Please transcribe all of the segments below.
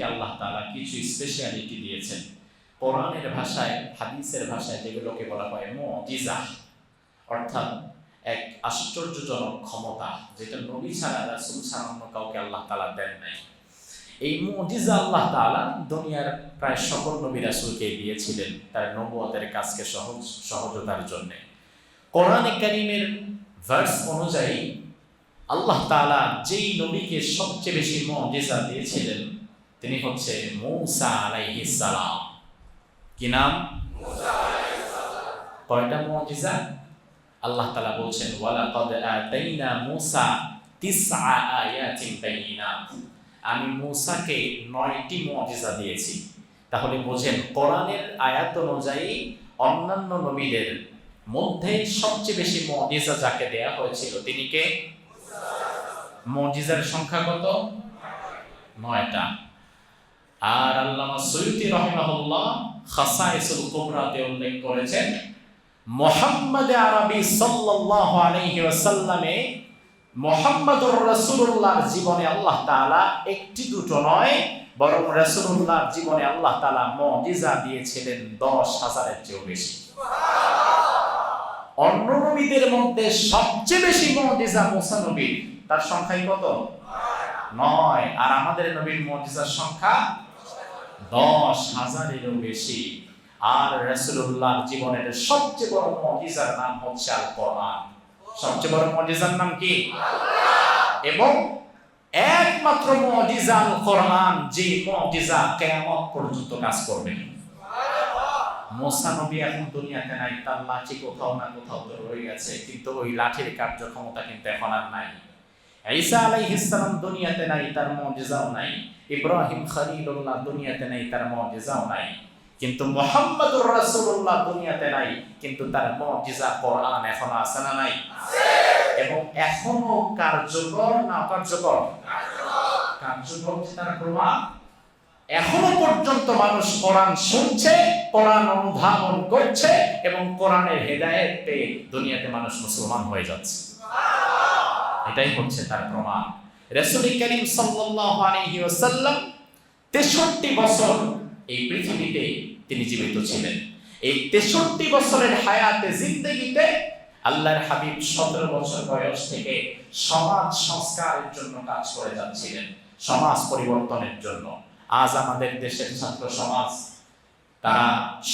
রাসূলকে আল্লাহ তাআলা কিছু স্পেশালিটি দিয়েছেন। কোরআনের ভাষায়, হাদিসের ভাষায় যেগুলোকে বলা হয় মুজিজা, অর্থাৎ এক আশ্চর্যজনক ক্ষমতা যেটা নবী ছাড়া রাসূল ছাড়া অন্য কাউকে আল্লাহ তালা দেন নাই। এই মুজিজা আল্লাহ তাআলা দুনিয়ার প্রায় সকল নবী রাসূলকে দিয়েছিলেন তার নবুয়তের কাজকে সহজ, সহজতার জন্যে। কোরআনে কারীমের ভার্স অনুযায়ী আল্লাহ তাআলা যেই নবীকে সবচেয়ে বেশি মুজিজা দিয়েছিলেন তিনি হচ্ছে মূসা আলাইহিস সালাম কি নাম? কয়টা মুজিজা? আল্লাহ তাআলা বলছেন, ওয়ালাকাদ আতাইনা মূসা তিসআ আয়াতিন বাইয়িনাত আমি মূসাকে নয়টি মুজিজা দিয়েছি। তাহলে বোঝেন, কোরআনের আয়াত অনুযায়ী অন্যান্য নবীদের মধ্যে সবচেয়ে বেশি মুজিজা যাকে দেয়া হয়েছিল, তিনি কে? মুজিজার সংখ্যা কত? নয়টা। আর আল্লামা সৈয়দি রহমাহুল্লাহ খাসাইসুল কুবরাতে উল্লেখ করেছেন, মোহাম্মদ আরবি সাল্লাল্লাহু আলাইহি ওয়াসাল্লামে মোহাম্মদুর রাসূলুল্লাহর জীবনে আল্লাহ তাআলা একটি দুটো নয়, বরং রাসূলুল্লাহর জীবনে আল্লাহ তাআলা মুজিজা দিয়েছিলেন দশ হাজারের চেয়েও বেশি। অন্য নবীদের মধ্যে সবচেয়ে বেশি মুজিজা মুসা নবীর, তার সংখ্যাই কত? নয়। আর আমাদের নবীর মুজিজার সংখ্যা দশ হাজারেরও বেশি। আর রাসূলুল্লাহর জীবনের সবচেয়ে বড় মুজিজার নাম হচ্ছে আল কোরআন সবচেয়ে বড় মুজিজার নাম কি? এবং একমাত্র মুজিজা আল কোরআন যে মুজিজা কিয়ামত পর্যন্ত কাজ করবে। মোসা নবী এখন দুনিয়াতে নাই, তার লাঠি কোথাও না কোথাও তো রয়ে গেছে, কিন্তু ওই লাঠির কার্যক্ষমতা কিন্তু এখন আর নাই। ঈসা আলাইহিস সালাম দুনিয়াতে নাই, তার মুজিজাও নাই। ইব্রাহিম খলিলুল্লাহ দুনিয়াতে নাই, তার মুজিজাও নাই। কিন্তু মুহাম্মদুর রাসূলুল্লাহ দুনিয়াতে নাই, কিন্তু তার মুজিজা কোরআন এখন আছে না নাই? এবং এখনও কার্যকর না কার্যকর কার্যকর তার প্রমাণ। এখনও পর্যন্ত মানুষ কোরআন শুনছে, কোরআন অনুধাবন করছে এবং কোরআনের হেদায়েত দুনিয়াতে মানুষ মুসলমান হয়ে যাচ্ছে। এটাই হচ্ছে তার প্রমাণ। রাসূল করিম সাল্লাল্লাহু আলাইহি ওয়াসাল্লাম 63 বছর এই পৃথিবীতে তিনি জীবিত ছিলেন। এই 63 বছরের হায়াতে, জিন্দেগিতে আল্লাহর হাবিব 17 বছর বয়স থেকে সমাজ সংস্কারের জন্য কাজ করে যাচ্ছিলেন, সমাজ পরিবর্তনের জন্য। আজ আমাদের দেশের ছাত্র সমাজ, তারা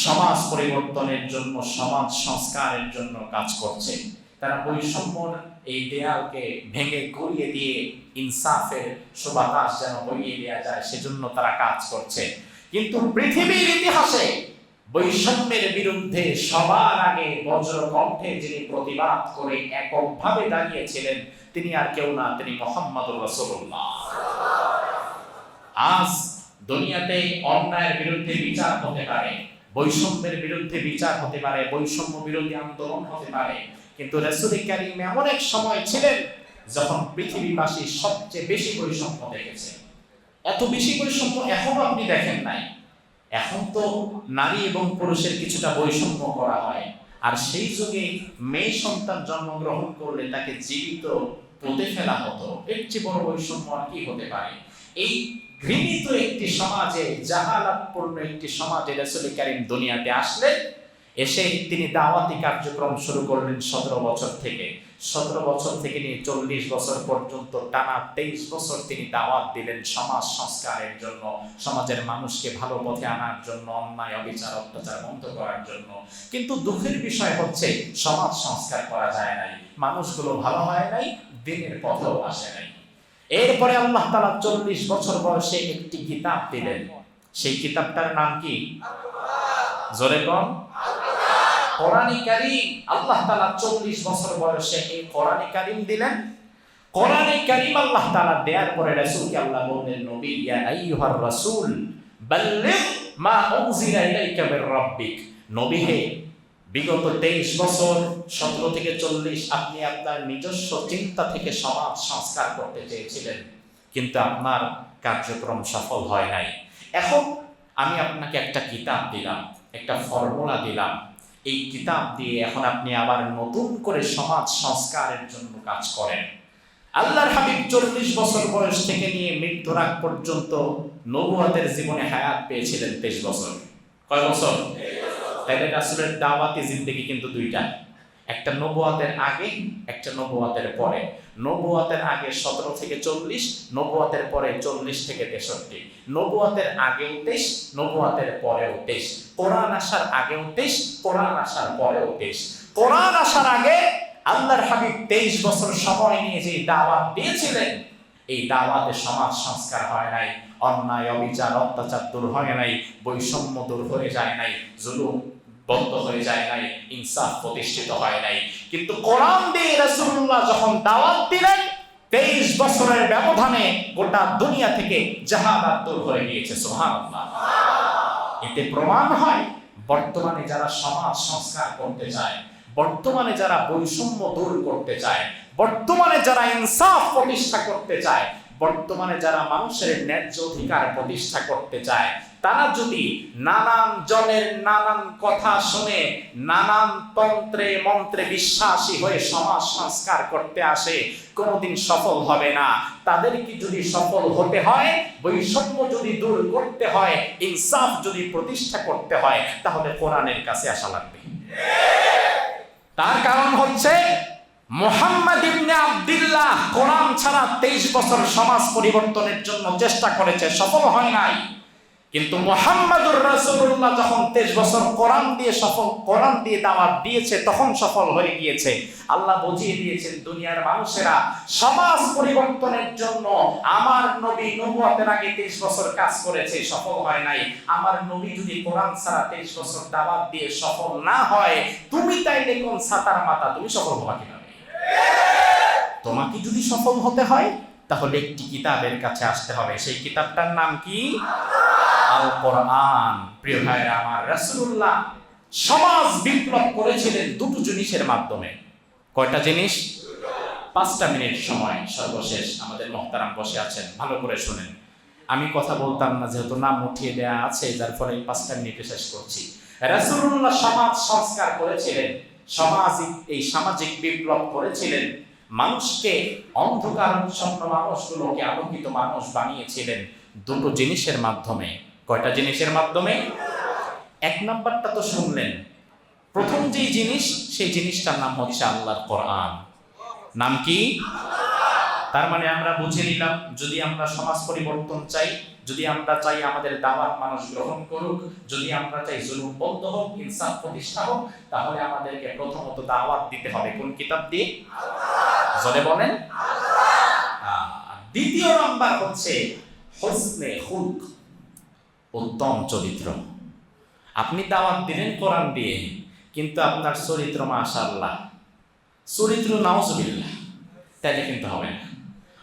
সমাজ পরিবর্তনের জন্য, সমাজ সংস্কারের জন্য কাজ করছে। তারা বৈষম্যর এই দেয়ালকে ভেঙে গড়িয়ে দিয়ে ইনসাফের সুবাতাস যেন বইয়ে দেওয়া যায়, সেজন্য তারা কাজ করছে। কিন্তু পৃথিবীর ইতিহাসে বৈষম্যের বিরুদ্ধে সবার আগে বজ্র কণ্ঠে যিনি প্রতিবাদ করে এককভাবে দাঁড়িয়েছিলেন, তিনি আর কেউ না, তিনি মোহাম্মদুর রাসূলুল্লাহ। আজ দুনিয়াতে অন্যায়ের বিরুদ্ধে বিচার হতে পারে। বৈষম্যের বিরুদ্ধে বিচার হতে পারে, বৈষম্য বিরোধী আন্দোলন হতে পারে। কিন্তু রাসূল কারীম এমন এক সময় ছিলেন যখন পৃথিবীবাসী সবচেয়ে বেশি বৈষম্য দেখেছে। এত বেশি বৈষম্য এখনও আপনি দেখেন নাই। এখন তো নারী এবং পুরুষের কিছুটা বৈষম্য করা হয়। আর সেই যুগে মেয়ে সন্তান জন্মগ্রহণ করলে তাকে জীবিত পুঁতে ফেলা হতো। এর চেয়ে বড় বৈষম্য আর কি হতে পারে? এই ঘৃণিত একটি সমাজে জাহালাতপূর্ণ একটি সমাজে রাসূল কারীম দুনিয়াতে আসলেন এসে তিনি দাওয়াতি কার্যক্রম শুরু করলেন সতেরো বছর থেকে। সতেরো বছর থেকে নিয়ে চল্লিশ বছর পর্যন্ত টানা তেইশ বছর তিনি দাওয়াত দিলেন সমাজ সংস্কারের জন্য, সমাজের মানুষকে ভালো পথে আনার জন্য, অন্যায়, অবিচার, অত্যাচার বন্ধ করার জন্য। কিন্তু দুঃখের বিষয় হচ্ছে, সমাজ সংস্কার করা যায় নাই, মানুষগুলো ভালো হয় নাই, দিনের পথেও আসে নাই। এরপরে আল্লাহ তালা চল্লিশ বছর বয়সে একটি কিতাব দিলেন। সেই কিতাবটার নাম কি? জোরে কম। কোরআনী কারীম। আল্লাহ তাআলা 40 বছর বয়সে এই কোরআনী কারীম দিলেন। কোরআনী কারীম আল্লাহ তাআলা দেওয়ার পরে রাসূলকে আল্লাহ বললেন, নবী, ইয়া আইয়ুহার রাসূল মা উনজিলা ইলাইকা মির রাব্বিক। নবী হে বিগত 23 বছর 17 থেকে 40 আপনি আপনার নিজস্ব চিন্তা থেকে সমাজ সংস্কার করতে চেয়েছিলেন, কিন্তু আপনার কার্যক্রম সফল হয় নাই। এখন আমি আপনাকে একটা কিতাব দিলাম, একটা ফর্মুলা দিলাম। এই কিতাব দিয়ে এখন আপনি আবার নতুন করে সমাজ সংস্কারের জন্য কাজ করেন। আল্লাহর হাবিব চল্লিশ বছর বয়স থেকে নিয়ে মৃত্যুর আগ পর্যন্ত নবুয়াতের জীবনে হায়াত পেয়েছিলেন তেইশ বছর। কয় বছর? তাইলে রাসুলের দাওয়াতি জিন্দেগি কিন্তু দুইটা। একটা নবুয়াতের আগে, একটা নবুয়াতের পরে। নবুয়াতের আগে সতেরো থেকে চল্লিশ, নবুয়াতের পরে চল্লিশ থেকে তেষট্টি। নবুয়াতের আগেও তেইশ, নবুয়াতের পরেও তেইশ। কোরআন আসার আগেও তেইশ, কোরআন আসার পরেও তেইশ। কোরআন আসার আগে আল্লাহর হাবিব তেইশ বছর সময় নিয়ে যে দাওয়াত দিয়েছিলেন, এই দাওয়াতে সমাজ সংস্কার হয় নাই, অন্যায়, অবিচার, অত্যাচার দূর হয় নাই, বৈষম্য দূর হয়ে যায় নাই, জুলুম বন্ধ হয়ে যায় নাই, ইনসাফ প্রতিষ্ঠিত হয় নাই। কিন্তু কোরআন দিয়ে রাসূলুল্লাহ যখন দাওয়াত দিলেন, তেইশ বছরের ব্যবধানে গোটা দুনিয়া থেকে জাহাদাত দূর হয়ে গিয়েছে, সুবহানাল্লাহ। এতে প্রমাণ হয়, বর্তমানে যারা সমাজ সংস্কার করতে চায়, বর্তমানে যারা বৈষম্য দূর করতে চায়, বর্তমানে যারা ইনসাফ প্রতিষ্ঠা করতে চায় বর্তমানে যারা মানুষের ন্যায্য অধিকার প্রতিষ্ঠা করতে চায়, তারা যদি নানান জনের নানান কথা শুনে, নানান তন্ত্রে, মন্ত্রে বিশ্বাসী হয়ে সমাজ সংস্কার করতে আসে, কোনোদিন সফল হবে না। তাদেরকে যদি সফল হতে হয়, বৈষম্য যদি দূর করতে হয়, ইনসাফ যদি প্রতিষ্ঠা করতে হয়, তাহলে কোরআনের কাছে আসা লাগবে। তার কারণ হচ্ছে মোহাম্মদ ইবনে আব্দুল্লাহ কোরআন ছাড়া তেইশ বছর সমাজ পরিবর্তনের জন্য চেষ্টা করেছে, সফল হয় নাই। কিন্তু মোহাম্মদুর রাসূলুল্লাহ যখন তেইশ বছর কোরআন দিয়ে সফল, কোরআন দিয়ে দাওয়াত দিয়েছে, তখন সফল হয়ে গিয়েছে। আল্লাহ বুঝিয়ে দিয়েছেন, দুনিয়ার মানুষেরা সমাজ পরিবর্তনের জন্য আমার নবী নবুয়তের আগে তেইশ বছর কাজ করেছে, সফল হয় নাই। আমার নবী যদি কোরআন ছাড়া তেইশ বছর দাওয়াত দিয়ে সফল না হয়, তুমি তাইলে কোন সাতার মাতা? তুমি সফল হবা কীভাবে তোমাকে যদি সফল হতে হয়, তাহলে একটি কিতাবের কাছে আসতে হবে। সেই কিতাবটার নাম কি? আল কোরআন প্রিয় ভাইরা আমার রাসূলুল্লাহ সমাজ বিপ্লব করেছিলেন দুটো জিনিসের মাধ্যমে। কয়টা জিনিস? পাঁচটা মিনিট সময়, সর্বশেষ। আমাদের মহতারাম বসে আছেন, ভালো করে শোনেন। আমি কথা বলতাম না, যেহেতু নাম উঠিয়ে দেয়া আছে, যার ফলে পাঁচটা মিনিটে শেষ করছি। রাসূলুল্লাহ সমাজ সংস্কার করেছিলেন। সামাজিক এই সামাজিক বিপ্লব করেছিলেন। মানুষকে অন্ধকার অন্ধকারচ্ছন্ন মানুষগুলোকে আলোকিত মানুষ বানিয়েছিলেন দুটো জিনিসের মাধ্যমে। কয়টা জিনিসের মাধ্যমে? এক নাম্বারটা তো শুনলেন। প্রথম যেই জিনিস, সেই জিনিসটার নাম হচ্ছে আল্লাহর কোরআন। নাম কি? তার মানে আমরা বুঝে নিলাম, যদি আমরা সমাজ পরিবর্তন চাই যদি আমরা চাই আমাদের দাওয়াত মানুষ গ্রহণ করুক যদি আমরা চাই জুলুম বন্ধ হোক ইনসাফ প্রতিষ্ঠা হোক তাহলে আমাদেরকে প্রথমত দাওয়াত দিতে হবে। কোন কিতাব দিয়ে? জলে বলেন? দ্বিতীয় নম্বর হচ্ছে হোসনে হুক উত্তম চরিত্র। আপনি দাওয়াত দিলেন কোরআন দিয়ে কিন্তু আপনার চরিত্র মাশাআল্লাহ। চরিত্র নাউজুবিল্লাহ তাইলে কিন্তু হবে না।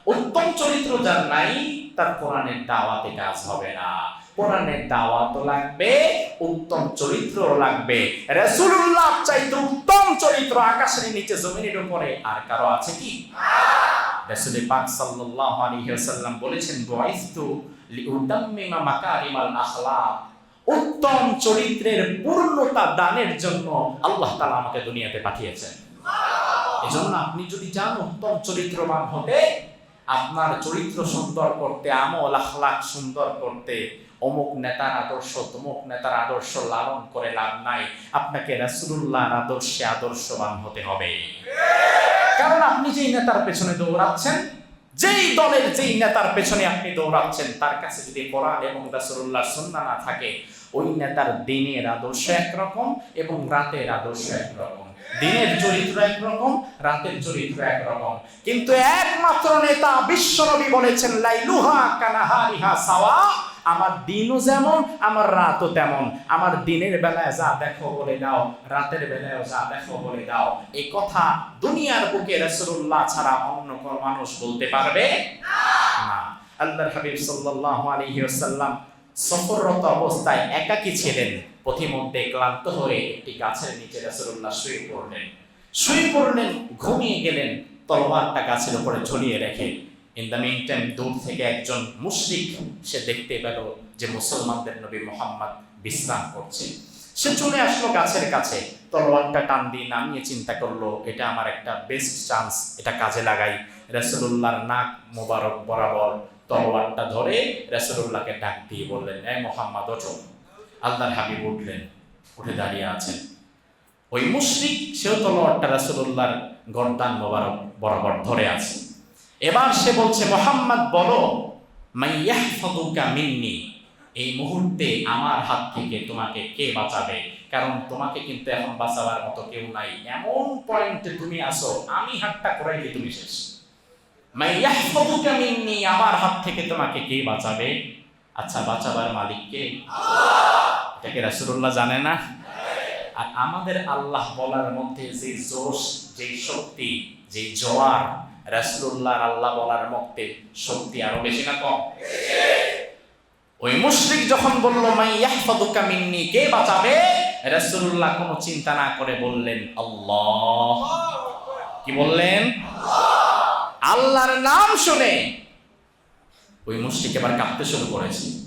উত্তম চরিত্র যার নাই তার কোরআনের দাওয়াতে কাজ হবে না। কোরআনের দাওয়াতও লাগবে, উত্তম চরিত্র লাগবে। রাসূলুল্লাহ চাইতে উত্তম চরিত্র আকাশের নিচে, জমিনের উপরে। আর কারও আছে কি? রাসূল পাক সাল্লাল্লাহু আলাইহি বলেছেন বুআইতু লিউতাম্মিমা মাকারিমাল আখলাক। উত্তম চরিত্রের পূর্ণতা দানের জন্য আল্লাহ তাআলা আমাকে দুনিয়াতে পাঠিয়েছেন। এজন্য আপনি যদি চান উত্তম চরিত্রবান হতে আপনার চরিত্র সুন্দর করতে, আমল আখলাক সুন্দর করতে, অমুক নেতার আদর্শ, তমুক নেতার আদর্শ লালন করে লাভ নাই। আপনাকে রাসূলুল্লাহর আদর্শে আদর্শবান হতে হবে। কারণ আপনি যেই নেতার পেছনে দৌড়াচ্ছেন, যেই দলের যেই নেতার পেছনে আপনি দৌড়াচ্ছেন, তার কাছে যদি কোরআন এবং রাসূলুল্লাহর সুন্নাহ না থাকে, ওই নেতার দিনের আদর্শ একরকম এবং রাতের আদর্শ একরকম। দিনের চরিত্র একরকম, রাতের চরিত্র একরকম। কিন্তু একমাত্র নেতা বিশ্বনবী বলেছেন, লাইলুহা কানাহারিহা সাওয়া আমার দিনও যেমন, আমার রাতও তেমন। আমার দিনের বেলায় যা দেখো বলে দাও, রাতের বেলায় যা দেখো বলে দাও। এই কথা দুনিয়ার বুকে রাসূলুল্লাহ ছাড়া অন্য কোন মানুষ বলতে পারবে না। আল্লাহর হাবিব সাল্লাল্লাহু আলাইহি ওয়াসাল্লাম সফররত অবস্থায় একাকী ছিলেন। পথিমধ্যে ক্লান্ত হয়ে একটি গাছের নিচে রাসূলুল্লাহ শুয়ে পড়লেন। শুয়ে পড়লেন, ঘুমিয়ে গেলেন, তলোয়ারটা গাছের উপরে ঝুলিয়ে রেখে। ইন দ্য মিন টাইম দূর থেকে একজন মুশরিক সে দেখতে পেল যে মুসলমানদের নবী মোহাম্মদ বিশ্রাম করছে। সে চলে আসলো গাছের কাছে, তলোয়ারটা টান দিয়ে নামিয়ে চিন্তা করল, এটা আমার একটা বেস্ট চান্স এটা কাজে লাগাই। রাসূলুল্লাহর নাক মোবারক বরাবর তলোয়ারটা ধরে রাসূলুল্লাহকে ডাক দিয়ে বললেন এই মোহাম্মদ, ওঠো। আল্লাহর হাবিব উঠলেন, উঠে দাঁড়িয়ে আছেন। ওই মুশরিক, সেও তলোয়ারটা রাসূলুল্লাহর গর্দান মোবারক বরাবর ধরে আছে। এবার সে বলছে, মোহাম্মদ, বলো মাইয়াহফাদুকা মিন্নি। এই মুহূর্তে আমার হাত থেকে তোমাকে কে বাঁচাবে? কারণ তোমাকে কিন্তু এখন বাঁচাবার মতো কেউ নাই। এমন পয়েন্টে তুমি আসো আমি হাতটা করাইলে তুমি শেষ। মাইয়াহফাদুকা মিন্নি, আমার হাত থেকে তোমাকে কে বাঁচাবে? আচ্ছা বাঁচাবার মালিক কে এটাকে রাসূলুল্লাহ জানে না? আর আমাদের আল্লাহ বলার মধ্যে যে জোশ, যে শক্তি, যে জোয়ার রাসূলুল্লাহ আল্লাহ বলার মধ্যে শক্তি আরও বেশি না কম? ওই মুশরিক যখন বলল মাই ইয়াহফাদুকা মিন্নি কে বাঁচাবে? রাসূলুল্লাহ কোনো চিন্তা না করে বললেন, আল্লাহ। কি বললেন? আল্লাহর নাম শুনে। ওই মুশরিক এবার কাঁপতে শুরু করেছে।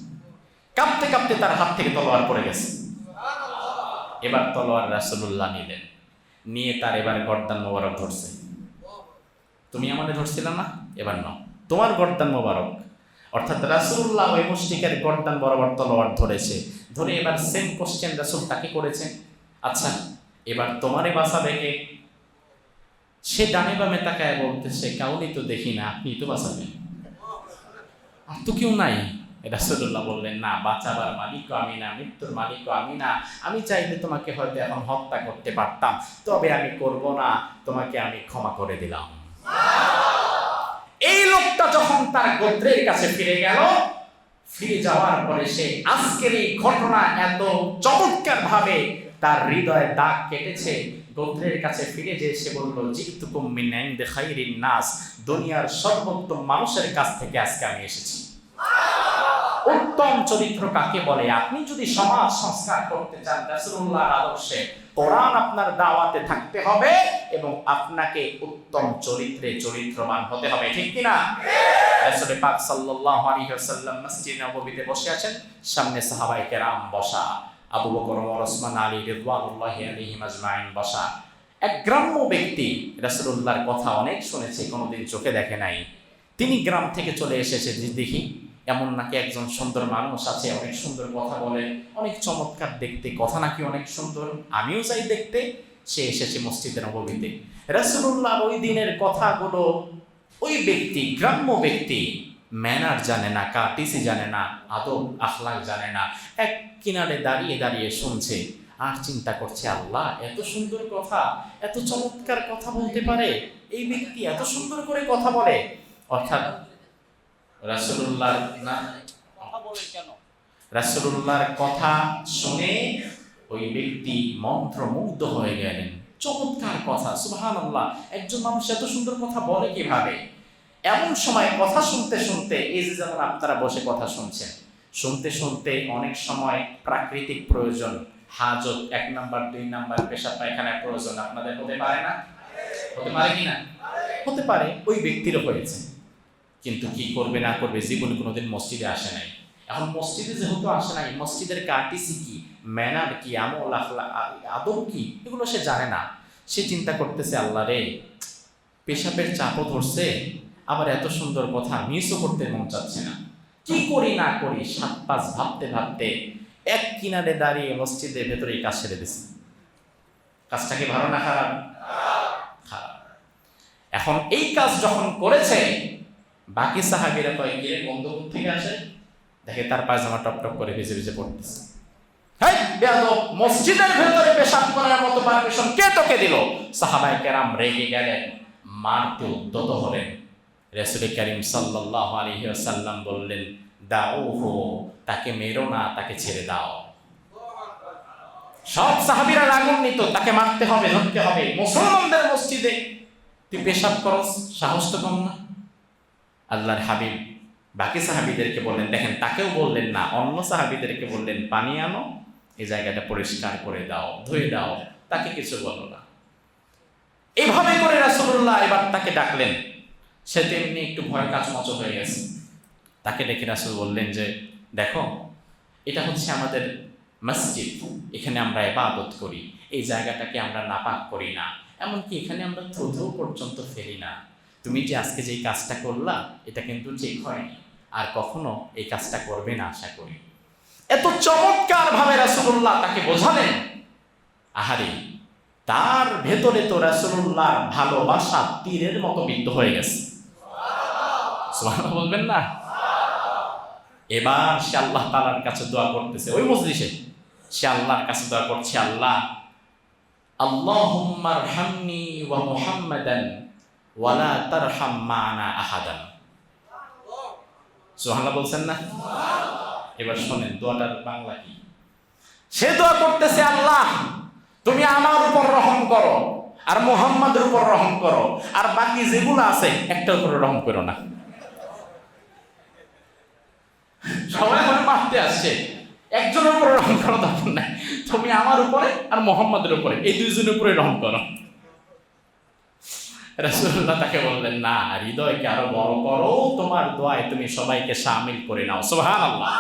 কাঁপতে কাঁপতে তার হাত থেকে তলোয়ার পড়ে গেছে। এবার তলোয়ার রাসূলুল্লাহ নিলেন। নিয়ে তার এবার গর্দান মোবারক ধরছে। তুমি আমাদের ধরছিলে না? এবার নাও। তোমার গর্দান মোবারক। অর্থাৎ রাসূলুল্লাহ ওই মুশরিকের গর্দান বরাবর তলোয়ার ধরেছে। ধরে এবার সেম কোশ্চেন রাসূল তাকে করেছেন আচ্ছা এবার তোমারে বাঁচাবে কে? সে ডানে বামে তাকায় বলতেছে, কাউনি তো দেখি না, আপনি তো বাঁচাবেন। আর তো কেউ নাই। রাসূলুল্লাহ বললেন, না, বাঁচাবার মালিকও আমি না, মৃত্যুর মালিকও আমি না। আমি চাইলে তোমাকে হয়তো এখন হত্যা করতে পারতাম, তবে আমি করব না, তোমাকে আমি ক্ষমা করে দিলাম। এই লোকটা যখন তার গোত্রের কাছে ফিরে গেল, ফিরে যাওয়ার পরে সে আজকের এই ঘটনা এত চমৎকার ভাবে তার হৃদয়ে দাগ কেটেছে। গোত্রের কাছে ফিরে যে সে বলল জিতুকুম মিন ইনদি খাইরিন নাস। দুনিয়ার সর্বোত্তম মানুষের কাছ থেকে আজকে আমি এসেছি। উত্তম চরিত্র কাকে বলে? আপনি যদি সমাজ সংস্কার করতে চান রাসূলুল্লাহর আদর্শে, কোরআন আপনার দাওয়াতে থাকতে হবে এবং আপনাকে উত্তম চরিত্রে চরিত্রবান হতে হবে। ঠিক কি না রাসূল পাক সাল্লাল্লাহু আলাইহি ওয়াসাল্লাম মসজিদে নববীতে বসে আছেন, সামনে সাহাবায়ে কেরাম বসা, আবু বকর ওমর ওসমান আলী রিদওয়ানুল্লাহি আলাইহিম আজমাইন বসা। এক গ্রাম্য ব্যক্তি রাসূলুল্লাহর কথা অনেক শুনেছে, কোনোদিন চোখে দেখে নাই। তিনি গ্রাম থেকে চলে এসেছে, দেখি। এমন নাকি একজন সুন্দর মানুষ আছে, অনেক সুন্দর কথা বলে, অনেক চমৎকার দেখতে, কথা নাকি অনেক সুন্দর। আমিও চাই দেখতে। সে এসেছে মসজিদের নবমীতে। রাসূলুল্লাহ ওই দিনের কথাগুলো, ওই ব্যক্তি, গ্রাম্য ব্যক্তি, ম্যানার জানে না, কাটিসি জানে না, আদব আখলাক জানে না, এক কিনারে দাঁড়িয়ে দাঁড়িয়ে শুনছে, আর চিন্তা করছে, আল্লাহ, এত সুন্দর কথা, এত চমৎকার কথা বলতে পারে, এই ব্যক্তি এত সুন্দর করে কথা বলে। অর্থাৎ রাসূলুল্লাহ না, রাসূলুল্লাহর কথা শুনে ওই ব্যক্তি মন্ত্রমুগ্ধ হয়ে গেলেন। চমৎকার কথা, সুবহানাল্লাহ। একজন মানুষ এত সুন্দর কথা বলে কীভাবে? এমন সময় কথা শুনতে শুনতে, এই যে যেমন আপনারা বসে কথা শুনছেন, শুনতে শুনতে অনেক সময় প্রাকৃতিক প্রয়োজন। হাজত, এক নাম্বার, দুই নাম্বার পেশা পায়খানার প্রয়োজন। আপনাদের হতে পারে না? হতে পারে কি না? হতে পারে, ওই ব্যক্তিরও হয়েছে। কিন্তু কি করবে, না করবে, জীবনে কোনোদিন মসজিদে আসে নাই। এখন মসজিদে যেহেতু আসে নাই, মসজিদের কার্টিসি কি? ম্যানার কি? আমল আদব কি? এগুলো সে জানে না। সে চিন্তা করতেছে, আল্লাহ রে, পেশাবের চাপও ধরছে, আবার এত সুন্দর কথা মিসও করতে মন চাচ্ছে না। কি করি, না করি, সাত, পাঁচ, ভাবতে ভাবতে এক কিনারে দাঁড়িয়ে মসজিদের ভেতরে এই কাজ সেরে দিছে। কাজটা কি ভালো না খারাপ? খারাপ। এখন এই কাজ যখন করেছে বাকি সাহাবিরা কয় গিয়ে বন্ধু থেকে আসে? দেখে তার পায়জামা টপ টপ করে ভিজে ভিজে পড়তেছে। মসজিদের ভেতরে পেশাব করার মতো পারমিশন কে তোকে দিল? সাহাবাই কেরাম রেগে গেলেন, মারতে উদ্যত হলেন। রসুল করিম সাল্লাল্লাহু আলাইহি ওয়াসাল্লাম বললেন, দাউহু, তাকে মেরো না, তাকে ছেড়ে দাও। সব সাহাবীরা রাগান্বিত, তাকে মারতে হবে, ধরতে হবে, মুসলমানদের মসজিদে। তুই পেশাব করস, সাহস তো কম না। আল্লাহর হাবিব। বাকি সাহাবিদেরকে বললেন, দেখেন, তাকেও বললেন না, অন্য সাহাবিদেরকে বললেন, পানি আনো এই জায়গাটা পরিষ্কার করে দাও, ধুয়ে দাও, তাকে কিছু বলো না। এভাবে করে রাসূলুল্লাহ এবার তাকে ডাকলেন। সে তেমনি একটু ভয় কাচমচ হয়ে গেছে। তাকে ডেকে রাসুল বললেন যে, দেখো, এটা হচ্ছে আমাদের মসজিদ, এখানে আমরা ইবাদত করি, এই জায়গাটাকে আমরা নাপাক করি না, এমনকি এখানে আমরা থুথু পর্যন্ত ফেলি না। তুমি যে আজকে যে কাজটা করলা, এটা কিন্তু ঠিক হয়নি। আর কখনো এই কাজটা করবে না, আশা করি। এত চমৎকার ভাবে রাসূলুল্লাহ তাকে বোঝালেন। আহারে, তার ভেতরে তো রাসূলুল্লাহর ভালোবাসা তীরের মতো বিদ্ধ হয়ে গেছে। বলবেন না? এবার সে আল্লাহ তাআলার কাছে দোয়া করতেছে। ওই মজলিসে। সে আল্লাহর কাছে দোয়া করছে, আল্লাহ আল্লাহুম্মা আরহামনি ওয়া মুহাম্মাদান ওয়ালা তারহাম মা'না আহাদান। সুবহানাল্লাহ বলছেন না? এবার শোনেন, দোয়াটার বাংলা কি? সে দোয়া করতেছে আল্লাহ, তুমি আমার উপর রহম করো, আর মুহাম্মাদের উপর রহম করো, আর বাকি যেগুলো আছে, একটার উপর রহম করো না। সবাই মনে মারতে আসছে, একজনের উপরে রহম করা দরকার নাই তুমি আমার উপরে আর মোহাম্মদের উপরে, এই দুইজনের উপরে রহম করো। রাসূলুল্লাহ তাকে বললেন না হৃদয়কে আরও বড় করো? তোমার দোয়ায় তুমি সবাইকে সামিল করে নাও। সুবহানাল্লাহ।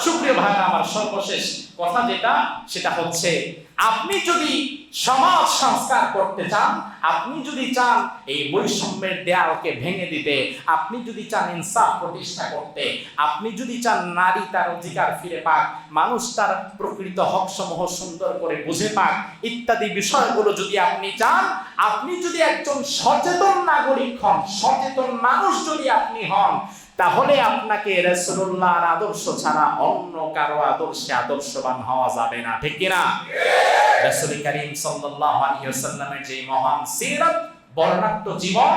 সুপ্রিয় ভাই আমার সর্বশেষ কথা যেটা, সেটা হচ্ছে আপনি যদি সমাজ সংস্কার করতে চান, আপনি যদি চান এই বৈষম্যের দেয়ালকে ভেঙে দিতে, আপনি যদি চান ইনসাফ প্রতিষ্ঠা করতে, আপনি যদি চান নারী তার অধিকার ফিরে পাক, মানুষ তার প্রকৃত হকসমূহ সুন্দর করে বুঝে পাক, ইত্যাদি বিষয়গুলো যদি আপনি চান, আপনি যদি একজন সচেতন নাগরিক হন, সচেতন মানুষ যদি আপনি হন তাহলে আপনাকে রাসূলুল্লাহর আদর্শ ছাড়া অন্য কারও আদর্শে আদর্শবান হওয়া যাবে না, ঠিক কিনা? রাসূল করিম সাল্লাল্লাহু যে মহান সিরাত, বর্ণাঢ্য জীবন,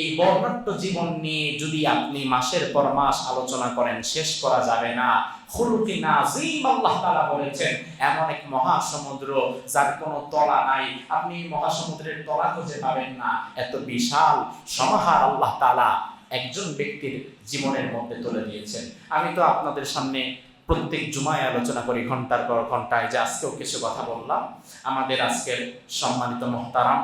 এই বর্ণাঢ্য জীবন নিয়ে যদি আপনি মাসের পর মাস আলোচনা করেন, শেষ করা যাবে না। খুলুকি নাজিম আল্লাহ তাআলা বলেছেন, এমন এক মহাসমুদ্র যার কোনো তলা নাই। আপনি মহাসমুদ্রের তলা খুঁজে পাবেন না। এত বিশাল সমাহার আল্লাহ তাআলা একজন ব্যক্তির জীবনের মধ্যে তুলে দিয়েছেন। আমি তো আপনাদের সামনে প্রত্যেক জুমায় আলোচনা করি ঘণ্টার পর ঘন্টায় যে আজকেও কিছু কথা বললাম। আমাদের আজকের সম্মানিত মহতারাম,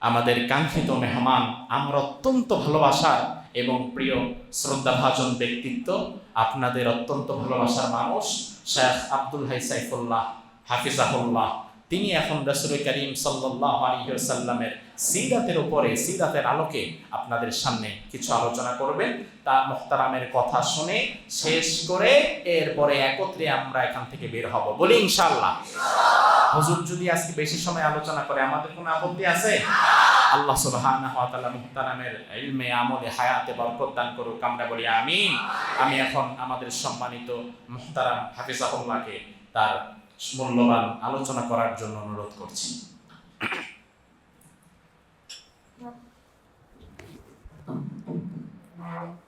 আমাদের কাঙ্ক্ষিত মেহমান, আমার অত্যন্ত ভালোবাসার এবং প্রিয় শ্রদ্ধাভাজন ব্যক্তিত্ব, আপনাদের অত্যন্ত ভালোবাসার মানুষ, শেখ আব্দুল হাই সাইফুল্লাহ, হাফিজাহুল্লাহ। তিনি এখন রসুল করিম সাল্লাহ আলহিসাল্লামের সিরাতের উপরে, সিরাতের আলোকে আপনাদের সামনে কিছু আলোচনা করবেন। তা মোহতারামের কথা শুনে শেষ করে এরপরে একত্রে আমরা এখান থেকে বের হব। বলি ইনশাল্লাহ হুজুর যদি আজকে বেশি সময় আলোচনা করে, আমাদের কোনো আপত্তি আছে? আল্লাহ সুবহানাহু ওয়া তাআলা মুহতারামের ইলমে, আমলে, হায়াতে বরকত দান করুক, আমরা বলি আমিন। আমি এখন আমাদের সম্মানিত মুহতারাম হাফিজাহুল্লাহকে তার মূল্যবান আলোচনা করার জন্য অনুরোধ করছি। Thank